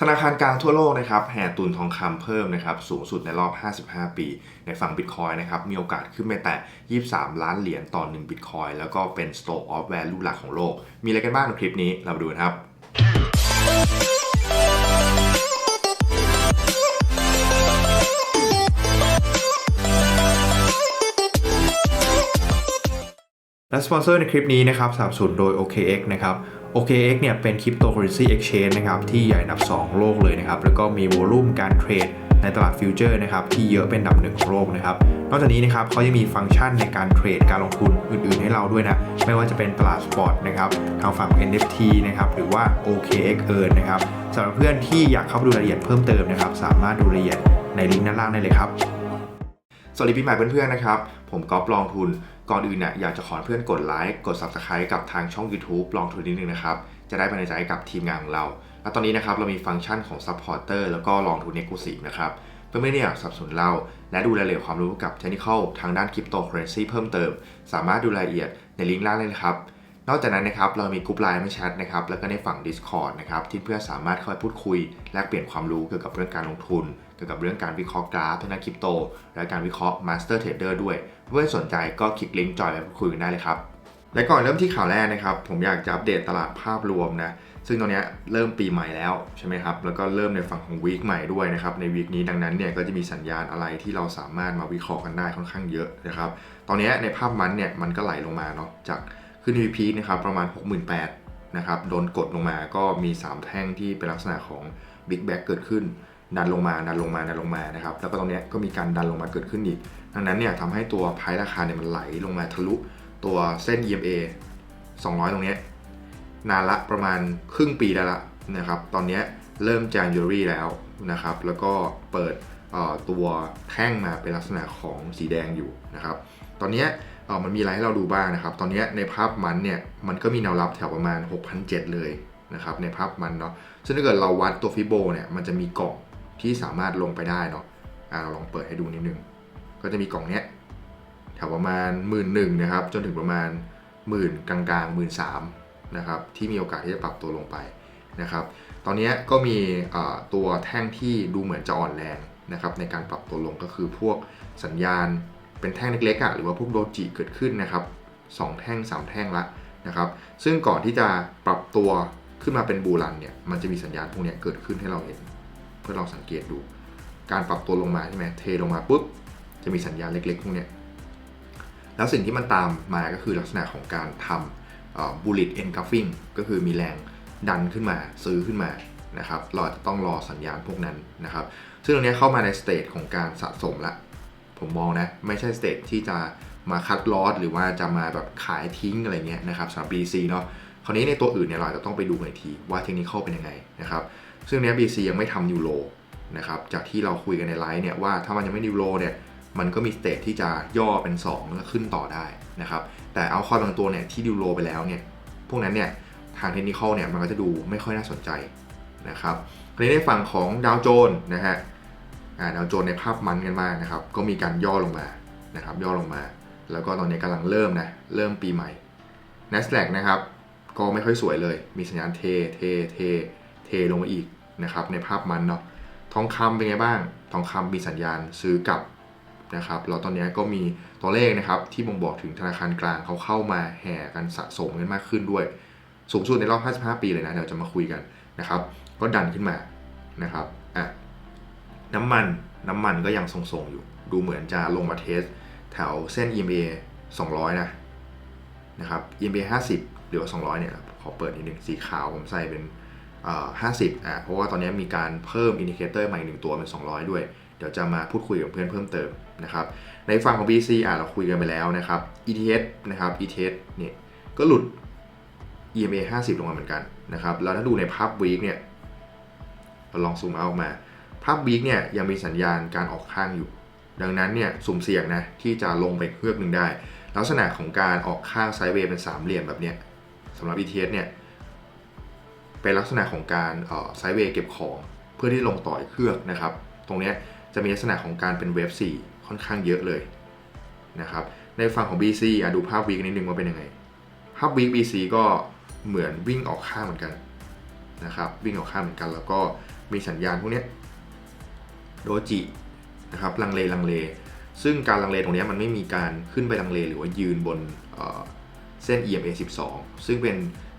ธนาคารกลางทั่วโลกนะครับแห่ตุนทองคำเพิ่มนะครับสูงสุดในรอบ 55 ปี ในฝั่งบิตคอยนะครับมีโอกาสขึ้นไปแต่ 23 ล้านเหรียญต่อ1บิตคอยแล้วก็เป็น Store of Value หลักของโลก มีอะไรกันบ้างในคลิปนี้เรามาดูนะครับและสปอนเซอร์ในคลิปนี้นะครับสนับสนุนโดย OKX นะครับ OKX เนี่ยเป็นคริปโตเคอเรนซีเอ็กชแนนนะครับที่ใหญ่อันดับ2ของโลกเลยนะครับ แล้วก็มีโวลุ่มการเทรดในตลาดฟิวเจอร์นะครับที่เยอะเป็นอันดับหนึ่งของโลกนะครับ นอกจากนี้นะครับเขายังมีฟังก์ชันในการเทรดการลงทุนอื่นๆให้เราด้วยนะ ไม่ว่าจะเป็นตลาดสปอร์ตนะครับทางฝั่ง NFT นะครับหรือว่า OKX Earn นะครับสำหรับเพื่อนที่อยากเข้าไปดูรายละเอียดเพิ่มเติมนะครับสามารถดูรายละเอียดในลิงก์ด้านล่างได้เลยครับ สวัสดีปีใหม่เพื่อนๆนะครับผมก๊อฟลองทุน ก่อนอื่นเนี่ยอยากจะขอเพื่อนกดไลค์กด Subscribe กับทางช่อง YouTube ลองทุนนิดนึงนะครับจะได้เป็นกำลังใจให้กับทีมงานของเรา และตอนนี้นะครับเรามีฟังก์ชันของ Supporter แล้วก็ลองทุน Exclusive นะครับเพื่อนๆเนี่ยสนับสนุนเรา และดูรายละเอียดความรู้กับ Technical ทางด้านคริปโตเคอเรนซีเพิ่มเติม สามารถดูรายละเอียดในลิงก์ล่างได้เลยครับนอกจากนั้นนะครับเรามีกลุ่มไลน์ไม่แชทนะครับแล้วก็ในฝั่ง Discord นะครับที่เพื่อนสามารถเข้าไปพูดคุย แลกเปลี่ยนความรู้เกี่ยวกับเรื่องการลงทุน เกี่ยวกับเรื่องการวิเคราะห์กราฟทางด้านคริปโต และการวิเคราะห์ Master Trader ด้วยเพื่อนสนใจก็คลิกลิงก์จอยไปคุยกันได้เลยครับและก่อนเริ่มที่ข่าวแรกนะครับ ผมอยากจะอัปเดตตลาดภาพรวมนะซึ่งตอนนี้เริ่มปีใหม่แล้วใช่ไหมครับ แล้วก็เริ่มในฝั่งของวีคใหม่ด้วยนะครับ ในวีคนี้ดังนั้นเนี่ยก็จะมีสัญญาณอะไรที่เราสามารถมาวิเคราะห์กันได้ค่อนข้างเยอะนะครับ ตอนนี้ในภาพมันเนี่ยมันก็ไหลลงมาเนาะจากขึ้นทีพีนะครับประมาณ 68,000นะครับโดนกดลงมาก็มี 3 แท่งที่เป็นลักษณะของ Big b a c เกิดขึ้น ดันลงมาดันลงมาดันลงมานะครับแล้วก็ตรงนี้ก็มีการดันลงมาเกิดขึ้นอีก ดังนั้นเนี่ยทำให้ตัวไพราคาเนี่ยมันไหลลงมาทะลุตัวเส้น EMA 200 ตรงนี้นานละประมาณครึ่งปีแล้วละนะครับตอนนี้เริ่ม January แล้วนะครับแล้วก็เปิดตัวแท่งมาเป็นลักษณะของสีแดงอยู่นะครับตอนนี้มันมีอะไรให้เราดูบ้างนะครับ ตอนนี้ในภาพมันเนี่ยมันก็มีแนวรับแถวประมาณ 6,700 เลยนะครับในภาพมันเนาะซึ่งถ้าเกิดเราวัดตัวฟิโบเนี่ยมันจะมีกล่อง ที่สามารถลงไปได้เนาะเราลองเปิดให้ดูนิดนึง ก็จะมีกล่องเนี้ยแถวประมาณหมื่นหนึ่งนะครับ จนถึงประมาณหมื่นกลางๆหมื่นสามนะครับ ที่มีโอกาสที่จะปรับตัวลงไปนะครับ ตอนนี้ก็มีตัวแท่งที่ดูเหมือนจะอ่อนแรงนะครับ ในการปรับตัวลงก็คือพวกสัญญาณเป็นแท่งเล็กๆอะหรือว่าพวกโดจิเกิดขึ้นนะครับสองแท่งสามแท่งละนะครับ ซึ่งก่อนที่จะปรับตัวขึ้นมาเป็นบูรันเนี่ย มันจะมีสัญญาณพวกเนี้ยเกิดขึ้นให้เราเห็น พื่อเราสังเกตดู การปรับตัวลงมาใช่ไหมเทลงมาปุ๊บจะมีสัญญาณเล็กๆพวกเนี้ยแล้วสิ่งที่มันตามมาก็คือลักษณะของการทำบูลลิตเอนกัฟฟิงก็คือมีแรงดันขึ้นมาซื้อขึ้นมานะครับเราจจะต้องรอสัญญาณพวกนั้นนะครับ ซึ่งตรงนี้เข้ามาในสเตจของการสะสมละ ผมมองนะ ไม่ใช่สเตจที่จะมาคัดลอสหรือว่าจะมาแบบขายทิ้งอะไรเงี้ยนะครับสำหรับ BC เนาะ คราวนี้ในตัวอื่นเนี่ยเราจะต้องไปดูกันอีกทีว่าเทคนิคเป็นยังไงนะครับ ซึ่งเนี้ย BC ยังไม่ทำยูโรนะครับ จากที่เราคุยกันในไลฟ์เนี่ยว่าถ้ามันยังไม่ยูโรเนี่ย มันก็มีสเตจที่จะย่อเป็น 2 แล้วขึ้นต่อได้นะครับ แต่เอาคอยบางตัวเนี่ยที่ยูโรไปแล้วเนี่ย พวกนั้นเนี่ยทางเทคนิคเนี่ยมันก็จะดูไม่ค่อยน่าสนใจนะครับคราวนี้ในฝั่งของดาวโจนส์นะฮะดาวโจนส์ในภาพมันกันมากนะครับ ก็มีการย่อลงมานะครับ ย่อลงมา แล้วก็ตอนนี้กำลังเริ่มนะ เริ่มปีใหม่ NASDAQ นะครับ ก็ไม่ค่อยสวยเลย มีสัญญาณเท เท เท เทลงมาอีกนะครับในภาพมันเนาะ ทองคำเป็นไงบ้าง ทองคำมีสัญญาณซื้อกลับนะครับ แล้วตอนนี้ก็มีตัวเลขนะครับที่บ่งบอกถึงธนาคารกลางเขาเข้ามาแห่กันสะสมกันมากขึ้นด้วย สูงสุดในรอบ 55 ปีเลยนะ เดี๋ยวจะมาคุยกันนะครับ ก็ดันขึ้นมานะครับอะน้ำมันน้ำมันก็ยังทรงๆอยู่ ดูเหมือนจะลงมาเทสแถวเส้น EMA 200 นะ นะครับ EMA 50 หรือว่า 200 เนี่ยขอเปิดนิดนึงสีขาวผมใส่เป็นอ่า50อะเพราะว่าตอนนี้มีการเพิ่มอินดิเคเตอร์ใหม่หนึ่งตัวเป็น 200 ด้วย เดี๋ยวจะมาพูดคุยกับเพื่อนเพิ่มเติมนะครับ ในฝั่งของ BC อะเราคุยกันไปแล้วนะครับ ETH นะครับ ETH เนี่ยก็หลุด EMA 50 ลงมาเหมือนกันนะครับ แล้วถ้าดูในภาพวีคเนี่ยเราลองซูมเอาออกมาภาพวีคเนี่ยยังมีสัญญาณการออกข้างอยู่ ดังนั้นเนี่ยสุ่มเสี่ยงนะที่จะลงไปเฮือกหนึ่งได้ ลักษณะของการออกข้างไซด์เวย์เป็นสามเหลี่ยมแบบเนี้ยสำหรับ ETH เนี่ยเป็นลักษณะของการไซด์เวย์เก็บของ เพื่อที่ลงต่อยเครือกนะครับ ตรงเนี้ยจะมีลักษณะของการเป็นเวฟ4ค่อนข้างเยอะเลยนะครับในฝั่งของ BC อะดูภาพวีคนิดนึงว่าเป็นยังไง ภาพวีค BC ก็เหมือนวิ่งออกข้างเหมือนกันนะครับวิ่งออกข้างเหมือนกัน แล้วก็มีสัญญาณพวกเนี้ยโดจินะครับลังเลลังเล ซึ่งการลังเลตรงนี้มันไม่มีการขึ้นไปลังเลหรือว่ายืนบนเอ่อเส้น EMA 12 ซึ่งเป็น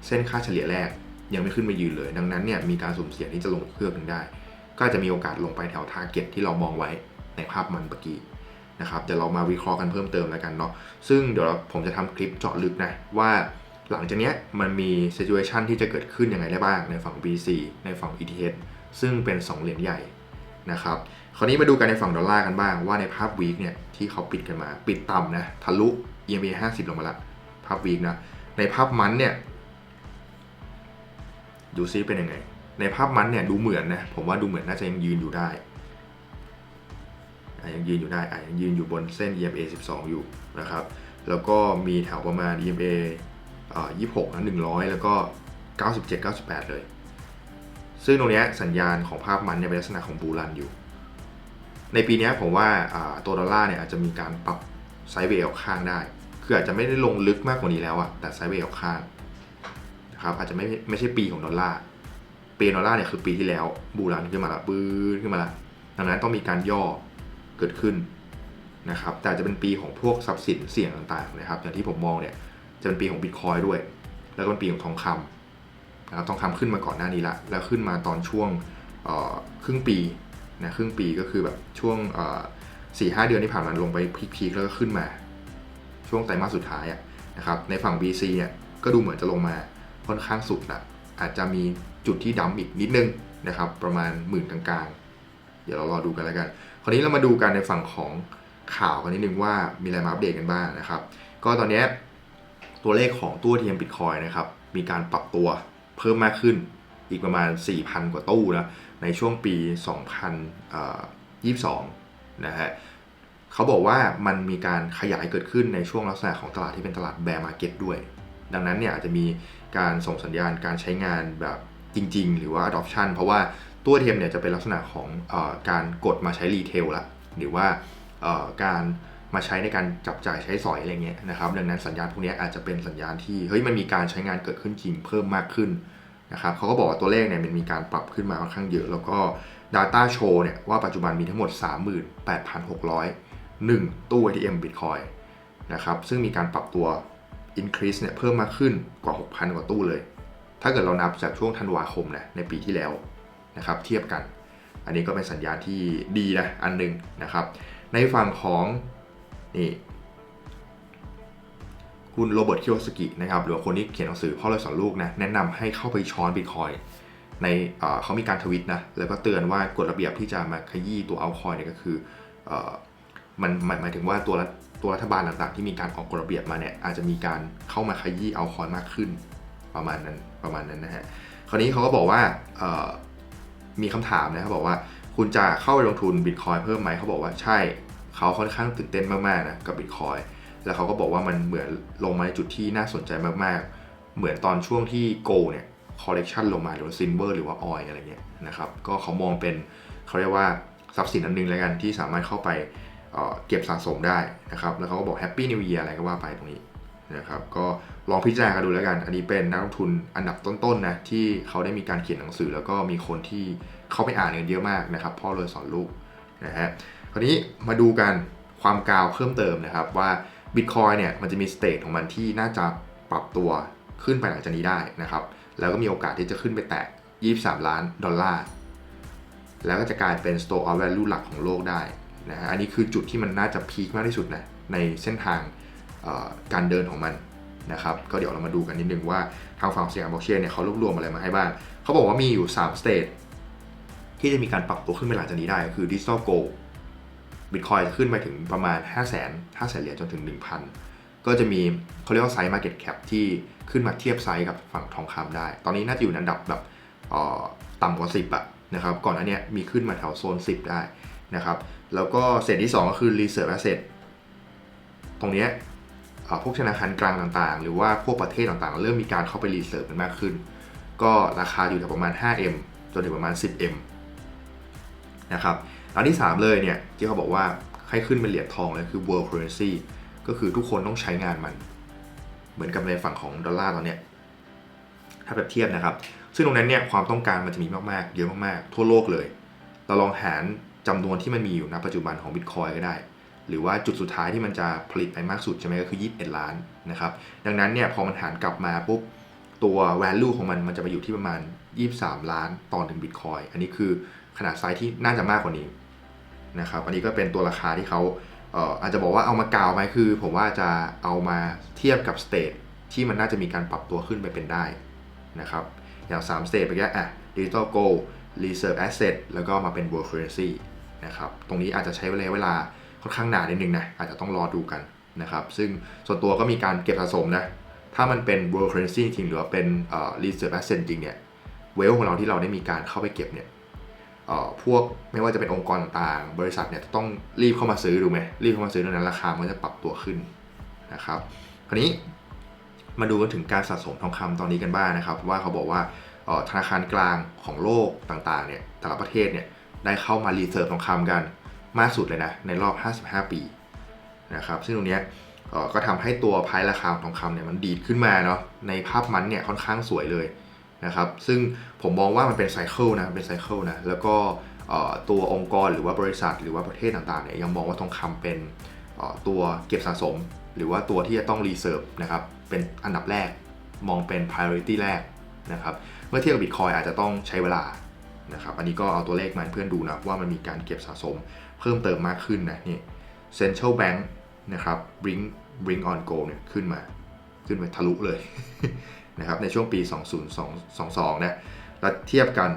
เส้นค่าเฉลี่ยแรกยังไม่ขึ้นไปยืนเลย ดังนั้นเนี่ยมีการสุ่มเสี่ยงที่จะลงเพื่อกหนึ่งได้ ก็จะมีโอกาสลงไปแถวทาร์เก็ตที่เรามองไว้ในภาพมันเมื่อกี้นะครับเดี๋ยวเรามาวิเคราะห์กันเพิ่มเติมแล้วกันเนาะซึ่งเดี๋ยวผมจะทำคลิปเจาะลึกนะว่าหลังจากนี้มันมี situation ที่จะเกิดขึ้นยังไงได้บ้างในฝั่ง BC ในฝั่ง ETH ซึ่งเป็น 2 เหรียญใหญ่นะครับ คราวนี้มาดูกันในฝั่งดอลลาร์กันบ้างว่าในภาพวีคเนี่ยที่เขาปิดกันมา ปิดต่ำนะทะลุ EMA 50 ลงมาละภาพวีคนะในภาพมันเนี่ยดูซิเป็นยังไง ในภาพมันเนี่ยดูเหมือนนะผมว่าดูเหมือนน่าจะยังยืนอยู่ได้ยังยืนอยู่ได้อะยังยืนอยู่บนเส้น EMA 12 อยู่นะครับแล้วก็มีแถวประมาณ EMA เอ่อ26นะ100 แล้วก็ 97 98 เลย ซึ่งตรงนี้สัญญาณของภาพมันเนี่ยเป็นลักษณะของบูรันอยู่ ในปีนี้ผมว่าตัวดอลลาร์เนี่ยอาจจะมีการปรับไซด์เวย์ออกข้างได้ คืออาจจะไม่ได้ลงลึกมากกว่านี้แล้วอะแต่ไซด์เวย์ออกข้างนะครับอาจจะไม่ไม่ใช่ปีของดอลลาร์ปีดอลลาร์เนี่ยคือปีที่แล้วบูรันขึ้นมาละปื้นขึ้นมาละดังนั้นต้องมีการย่อเกิดขึ้นนะครับแต่จะเป็นปีของพวกทรัพย์สินเสี่ยงต่างๆนะครับอย่างที่ผมมองเนี่ยจะเป็นปีของบิตคอยด้วย แล้วก็เป็นปีของทองคำนะครับทองคำขึ้นมาก่อนหน้านี้ละแล้วขึ้นมาตอนช่วงครึ่งปี นะครึ่งปีก็คือแบบช่วงสี่ห้าเดือนที่ผ่านมาลงไปพีคๆแล้วก็ขึ้นมา ช่วงไตรมาสสุดท้ายอะนะครับในฝั่ง BC เนี่ยก็ดูเหมือนจะลงมาค่อนข้างสุดละอาจจะมีจุดที่ดัมอีกนิดนึงนะครับประมาณหมื่นกลางๆ เดี๋ยวเรารอดูกันแล้วกัน คราวนี้เรามาดูกันในฝั่งของข่าวกันนิดนึงว่ามีอะไรมาอัปเดตกันบ้างนะครับ ก็ตอนนี้ตัวเลขของตู้เทียมบิตคอยนะครับมีการปรับตัวเพิ่มมากขึ้นอีกประมาณ 4,000 กว่าตู้นะ ในช่วงปี 2022 นะฮะเขาบอกว่ามันมีการขยายเกิดขึ้นในช่วงลักษณะของตลาดที่เป็นตลาดแบร์มาร์เก็ตด้วย ดังนั้นเนี่ยอาจจะมีการส่งสัญญาณการใช้งานแบบจริง ๆ หรือว่า adoption เพราะว่าตัวเทมเนี่ยจะเป็นลักษณะของอการกดมาใช้รีเทลละหรือว่าการมาใช้ในการจับจ่ายใช้สอยอะไรเงี้ยนะครับดังนั้นสัญญาณพวกนี้อาจจะเป็นสัญญาณที่เฮ้ยมันมีการใช้งานเกิดขึ้นจริงเพิ่มมากขึ้น นะครับเขาก็บอกว่าตัวเลขเนี่ยมันมีการปรับขึ้นมาค่อนข้างเยอะ แล้วก็ Data โชว์เนี่ยว่าปัจจุบันมีทั้งหมด 38,601 ตู้ ATM Bitcoin นะครับซึ่งมีการปรับตัว increase เนี่ยเพิ่มมากขึ้นกว่า 6,000 กว่าตู้เลย ถ้าเกิดเรานับจากช่วงธันวาคมนะในปีที่แล้วนะครับเทียบกัน อันนี้ก็เป็นสัญญาณที่ดีนะอันหนึ่งนะครับในฝั่งของนี่ คุณโรเบิร์ตคิโอสกินะครับหรือว่าคนที่เขียนหนังสือพ่อเลยสอนลูกนะแนะนำให้เข้าไปช้อนบิตคอยในเอ่อเขามีการทวิตนะแล้วก็เตือนว่ากฎระเบียบที่จะมาขยี้ตัวเอาคอยเนี่ยก็คืออมันหมายถึงว่าตัวรัฐตัวรัฐบาลต่างๆ ที่มีการออกกฎระเบียบมาเนี่ยอาจจะมีการเข้ามาขยี้เอาคอยมากขึ้นประมาณนั้นประมาณนั้นนะฮะคราวนี้เขาก็บอกว่ามีคำถามนะครับบอกว่าคุณจะเข้าไปลงทุนบิตคอยเพิ่มไหมเขาบอกว่าใช่เขาค่อนข้างตื่นเต้นมากๆนะกับบิตคอย แล้วเขาก็บอกว่ามันเหมือนลงมาในจุดที่น่าสนใจมากๆ เหมือนตอนช่วงที่โกเนี่ยคอลเลกชันลงมาหรือว่าซินเวอร์หรือว่าออยอะไรเงี้ยนะครับก็เขามองเป็นเขาเรียกว่าทรัพย์สินอันหนึงแล้วกันที่สามารถเข้าไปเเก็บสะสมได้นะครับแล้วเขาก็บอกแฮปปี้นิว e ย r อะไรก็ว่าไปตรงนี้นะครับก็ลองพิจารณากันดูแล้วกัน อันนี้เป็นนักลงทุนอันดับต้นๆนะที่เขาได้มีการเขียนหนังสือ แล้วก็มีคนที่เข้าไปอ่านกันเยอะมากนะครับพ่อเลยสอนลูกนะฮะคราวนี้มาดูกันความกาวเพิ่มเติมนะครับว่า Bitcoin เนี่ยมันจะมีสเตทของมันที่น่าจะปรับตัวขึ้นไปหลังจากนี้ได้นะครับ แล้วก็มีโอกาสที่จะขึ้นไปแตะ 23 ล้านดอลลาร์ แล้วก็จะกลายเป็น store of value หลักของโลกได้นะฮะ อันนี้คือจุดที่มันน่าจะพีคมากที่สุดนะในเส้นทางการเดินของมันนะครับ ก็เดี๋ยวเรามาดูกันนิดนึงว่าทางฝั่งเสียงบล็อกเชนเนี่ยเขารวบรวมอะไรมาให้บ้าง เขาบอกว่ามีอยู่3 state ที่จะมีการปรับตัวขึ้นไปหลังจากนี้ได้ก็คือ digital gold บิตคอยขึ้นไปถึงประมาณ 5 0 0 0 0 0 5 0 0 0 0เหรียญจนถึง 1,000 ก็จะมีเขาเรียกว่าไซส์ Market Cap ที่ขึ้นมาเทียบไซส์กับฝั่งทองคำได้ ตอนนี้น่าจะอยู่ในอันดับแบบต่ำกว่า 10อะนะครับ ก่อนหน้านี้มีขึ้นมาแถวโซน 10 ได้นะครับ แล้วก็เศษที่ 2 ก็คือ Reserve Asset ตรงนี้พวกธนาคารกลางต่างๆ หรือว่าพวกประเทศต่างๆ เริ่มมีการเข้าไปรีเซิร์ฟกันมากขึ้น ก็ราคาอยู่ที่ประมาณ 5M จนถึงประมาณ 10M นะครับ อันที่ 3 เลยเนี่ยที่เขาบอกว่าให้ขึ้นเป็นเหรียญทองเลยคือ world currency ก็คือทุกคนต้องใช้งานมัน เหมือนกับในฝั่งของดอลลาร์ตอนเนี้ยถ้าแบบเทียบนะครับ ซึ่งตรงนั้นเนี่ยความต้องการมันจะมีมากๆ เยอะมากๆ ทั่วโลกเลย เราลองหารจำนวนที่มันมีอยู่ณปัจจุบันของ Bitcoin ก็ได้ หรือว่าจุดสุดท้ายที่มันจะผลิตไปมากสุดใช่ไหมก็คือ 21 ล้านนะครับ ดังนั้นเนี่ยพอมันหารกลับมาปุ๊บ ตัว value ของมันมันจะไปอยู่ที่ประมาณ 23 ล้านตอนถึง Bitcoin อันนี้คือขนาดไซส์ที่น่าจะมากกว่านี้นะครับอันนี้ก็เป็นตัวราคาที่เขาเอออาจจะบอกว่าเอามากาวไหมคือ ผมว่าจะเอามาเทียบกับ state ที่มันน่าจะมีการปรับตัวขึ้นไปเป็นได้นะครับอย่าง3 state ไปแค่อะ digital gold reserve asset แล้วก็มาเป็น world currency นะครับตรงนี้อาจจะใช้เวลาค่อนข้างนานนิดนึงนะอาจจะต้องรอดูกันนะครับซึ่งส่วนตัวก็มีการเก็บสะสมนะ ถ้ามันเป็น world currency จริงหรือว่าเป็น reserve asset จริงเนี่ย เวลของเราที่เราได้มีการเข้าไปเก็บเนี่ยพวกไม่ว่าจะเป็นองค์กรต่างๆ บริษัทเนี่ยต้องรีบเข้ามาซื้อดูไหมรีบเข้ามาซื้อดังนั้นราคามันจะปรับตัวขึ้นนะครับคราวนี้มาดูกันถึงการสะสมทองคำตอนนี้กันบ้างนะครับ ว่าเขาบอกว่าธนาคารกลางของโลกต่างๆเนี่ยแต่ละประเทศเนี่ยได้เข้ามารีเซิร์ฟทองคำกันมากสุดเลยนะในรอบ 55 ปีนะครับซึ่งตรงเนี้ย ก็ทำให้ตัวไพ่ราคาของทองคำเนี่ยมันดีดขึ้นมาเนาะในภาพมันเนี่ยค่อนข้างสวยเลยนะครับซึ่งผมมองว่ามันเป็นไซเคิลนะเป็นไซเคิลนะแล้วก็ตัวองค์กรหรือว่าบริษัทหรือว่าประเทศต่างๆเนี่ยยังมองว่าทองคำเป็นตัวเก็บสะสม หรือว่าตัวที่จะต้องรีเซิร์ฟนะครับเป็นอันดับแรกมองเป็น priority แรกนะครับเมื่อเทียบกับ Bitcoin อาจจะต้องใช้เวลานะครับอันนี้ก็เอาตัวเลขมาเพื่อนดูนะว่ามันมีการเก็บสะสมเพิ่มเติมมากขึ้นนะนี่ Central Bank นะครับ bring bring on gold เนี่ยขึ้นมาขึ้นไปทะลุเลยนะครับในช่วงปี 2022 นะแล้วเทียบกัน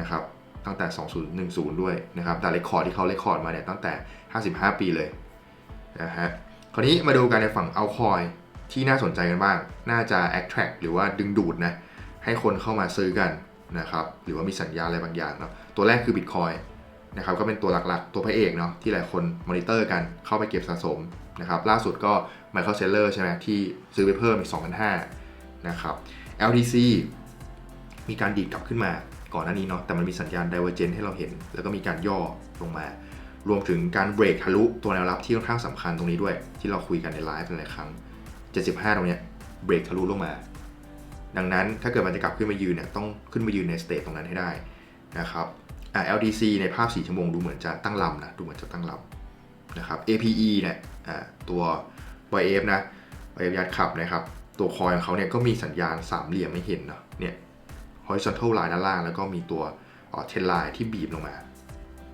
นะครับตั้งแต่ 2010 ด้วยนะครับแต่เรคคอร์ดที่เขาเรคคอร์ดมาเนี่ยตั้งแต่ 55 ปีเลยนะฮะคราวนี้มาดูกันในฝั่งเอาคอยที่น่าสนใจกันบ้าง น่าจะ attract หรือว่าดึงดูดนะให้คนเข้ามาซื้อกันนะครับหรือว่ามีสัญญาอะไรบางอย่างเนาะตัวแรกคือ Bitcoin นะครับก็เป็นตัวหลักๆ ตัวพระเอกเนาะที่หลายคนมอนิเตอร์กันเข้าไปเก็บสะสมนะครับล่าสุดก็ Michael Saylor ใช่ไหมที่ซื้อไปเพิ่มอีก2,500นะครับ LTC มีการดีดกลับขึ้นมาก่อนหน้านี้เนาะแต่มันมีสัญญาณ divergent ให้เราเห็น แล้วก็มีการย่อลงมา รวมถึงการเบรกทะลุตัวแนวรับที่ค่อนข้างสำคัญตรงนี้ด้วย ที่เราคุยกันในไลฟ์หลายครั้ง 75 ตรงเนี้ยเบรกทะลุลงมา ดังนั้นถ้าเกิดมันจะกลับขึ้นมายืนเนี่ยต้องขึ้นมายืนในสเตจตรงนั้นให้ได้นะครับ LDC ในภาพ4ชั่วโมงดูเหมือนจะตั้งลำนะดูเหมือนจะตั้งลำนะครับ APE เนี่ยอ่าตัว YF นะ YF ยัดขับนะครับ ตัวคอยของเขาเนี่ยก็มีสัญญาณสามเหลี่ยมไม่เห็นเนาะเนี่ย horizontal line ด้านล่าง แล้วก็มีตัวเทนไลน์ที่บีบลงมา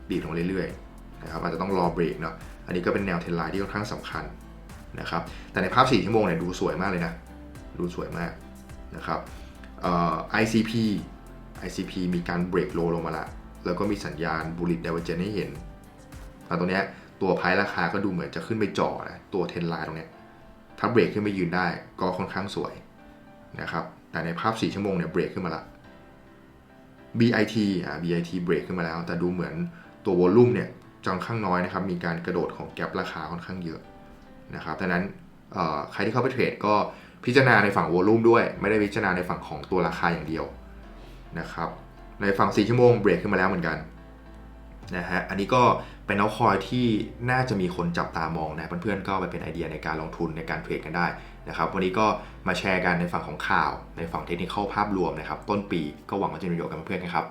บีบลงเรื่อยๆนะครับอาจจะต้องรอเบรกเนาะอันนี้ก็เป็นแนวเทนไลน์ที่ค่อนข้างสำคัญนะครับแต่ในภาพ 4 ชั่วโมงเนี่ยดูสวยมากเลยนะ ดูสวยมากนะครับอ่อ ICP ICP มีการเบรกโลลงมาละ แล้วก็มีสัญญาณ bullish divergence ให้เห็นแต่ตรงเนี้ยตัวไพ่ราคาก็ดูเหมือนจะขึ้นไปจ่อนะตัวเทนไลน์ตรงเนี้ยถ้าเบรกขึ้นไปยืนได้ก็ค่อนข้างสวยนะครับแต่ในภาพ 4 ชั่วโมงเนี่ยเบรกขึ้นมาละ BIT อ่า BIT เบรกขึ้นมาแล้ว แต่ดูเหมือนตัววอลลุ่มเนี่ยจอนข้างน้อยนะครับ มีการกระโดดของแกลบราคาค่อนข้างเยอะนะครับดังนั้นใครที่เข้าไปเทรดก็พิจารณาในฝั่งวอลลุ่มด้วย ไม่ได้พิจารณาในฝั่งของตัวราคาอย่างเดียวนะครับ ในฝั่ง 4 ชั่วโมงเบรกขึ้นมาแล้วเหมือนกันนะฮะ อันนี้ก็เป็นเอาคอยที่น่าจะมีคนจับตามองนะเพื่อนๆก็ไปเป็นไอเดียในการลงทุนในการเทรดกันได้นะครับ วันนี้ก็มาแชร์กันในฝั่งของข่าว ในฝั่งเทคนิคภาพรวมนะครับ ต้นปีก็หวังว่าจะมีประโยชน์กับเพื่อนๆนะครับ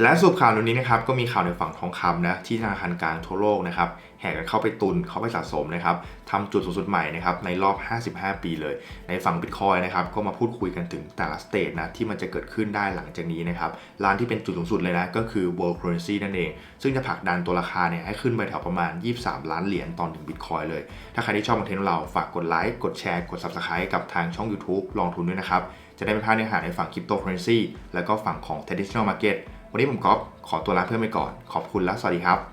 และสรุปข่าวในนี้นะครับก็มีข่าวในฝั่งทองคำนะที่ธนาคารกลางทั่วโลกนะครับแห่กันเข้าไปตุนเข้าไปสะสมนะครับทำจุดสูงสุดใหม่นะครับในรอบ 55 ปีเลย ในฝั่ง Bitcoin นะครับก็มาพูดคุยกันถึงแต่ละสเตจนะที่มันจะเกิดขึ้นได้หลังจากนี้นะครับร้านที่เป็นจุดสูงสุดเลยนะก็คือ World Currency นั่นเอง ซึ่งจะผลักดันตัวราคาเนี่ยให้ขึ้นไปแถวประมาณ 23 ล้านเหรียญตอนถึง Bitcoin เลย ถ้าใครที่ชอบคอนเทนต์เราฝากกดไลค์กดแชร์กด Subscribe กับทางช่อง YouTube ลองทุนด้วยนะครับจะได้ไม่พลาดเนื้อหาในฝั่ง Cryptocurrency แล้วก็ฝั่งของ Traditional Market วันนี้ผมก๊อฟขอตัวลาเพื่อนไปก่อน ขอบคุณและสวัสดีครับ